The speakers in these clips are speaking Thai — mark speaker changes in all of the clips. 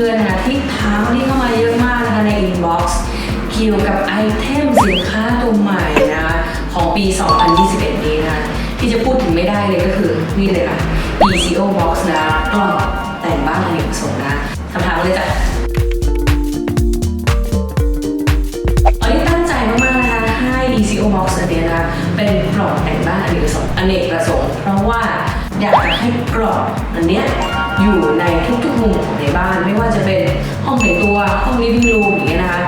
Speaker 1: พื่อนๆนะคะที่ถามนี่เข้ามาเยอะมากนะคะในอินบ็อกซ์เกี่ยวกับไอเทมสินค้าตัวใหม่นะคะของปี 2021 นี้นะคะที่จะพูดถึงไม่ได้เลยก็คือนี่เลยค่ะ ECO Box นะกล่องแต่งบ้านอเนกประสงค์นะคำถามเลยจ้ะอันนี้ตั้งใจมากๆนะคะให้ ECO Box เนี่ยนะเป็นกล่องแต่งบ้านอเนกประสงค์อเนกประสงค์เพรา อยากจะให้กล่องอันเนี้ยอยู่ในทุกๆมุมของในบ้าน ไม่ว่าจะเป็นห้องแต่งตัวห้อง living room อย่างเงี้ยนะคะ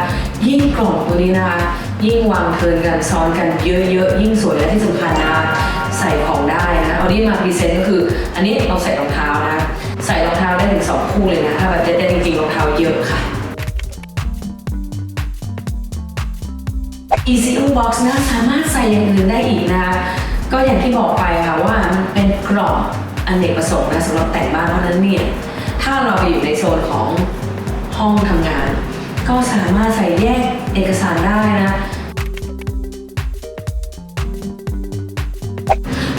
Speaker 1: ยิ่งกล่องตัวนี้นะคะ ยิ่งวางเทินกันซ้อนกันเยอะๆ ยิ่งสวยและที่สำคัญนะคะใส่ของได้นะเอาที่มาพรีเซนต์ก็คือ อันนี้เราใส่รองเท้านะ ใส่รองเท้าได้ถึงสองคู่เลยนะถ้าแบบเด็ดๆจริงๆรองเท้าเยอะค่ะ ECU Box นะสามารถใส่อย่างอื่นได้อีกนะคะก็อย่างที่บอกไปค่ะว่า กล่องอเนกประสงค์นะสำหรับแต่งบ้านเพราะนั้นเนี่ยถ้าเราไปอยู่ในโซนของห้องทำงาน ก็สามารถใส่แยกเอกสารได้นะ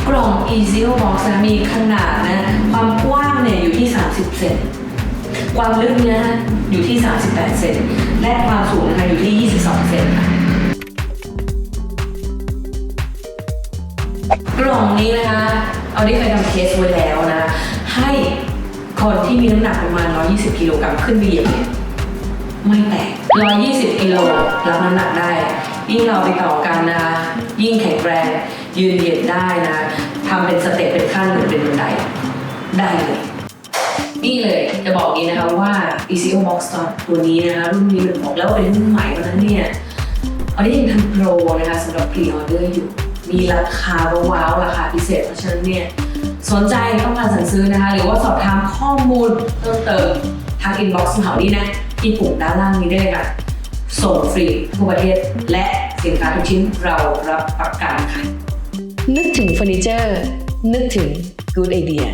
Speaker 1: กล่อง ECO Box นะมีขนาดนะความกว้างเนี่ยอยู่ที่ 30 เซนความลึกเนี่ยอยู่ที่ 38 เซนและความสูงนะคะอยู่ที่ 22 เซนค่ะกล่องนี้นะคะ เอาได้เคยทำเทสไว้แล้วนะ ให้คนที่มีน้ำหนักประมาณ 120 กิโลกรัมขึ้นไปเหยียบเนี่ยไม่แตก 120 กิโลรับน้ำหนักได้ ยิ่งเราไปต่อกันนะ ยิ่งแข็งแรง ยืนเหยียดได้นะทำเป็นสเต็ปเป็นขั้นหรือเป็นบันไดได้เลยนี่เลยจะบอกนี้นะคะว่า ECO Box ตัวนี้นะคะรุ่นนี้เป็นบอกแล้วเป็นรุ่นใหม่เพราะนั้นเนี่ยอันนี้ยังทำโปรนะคะสำหรับพรีออเดอร์อยู่ มีราคาว้าวๆราคาพิเศษเพราะฉะนั้นเนี่ยสนใจต้องการสั่งซื้อนะคะ หรือว่าสอบถามข้อมูลเพิ่มเติมทางอินบ็อกซ์ของเขานี่นะที่ปุ่มด้านล่างนี้ได้เลยค่ะส่งฟรีทั่วประเทศและสินค้าทุกชิ้นเรารับประกันค่ะ นึกถึงเฟอร์นิเจอร์ นึกถึง Good Idea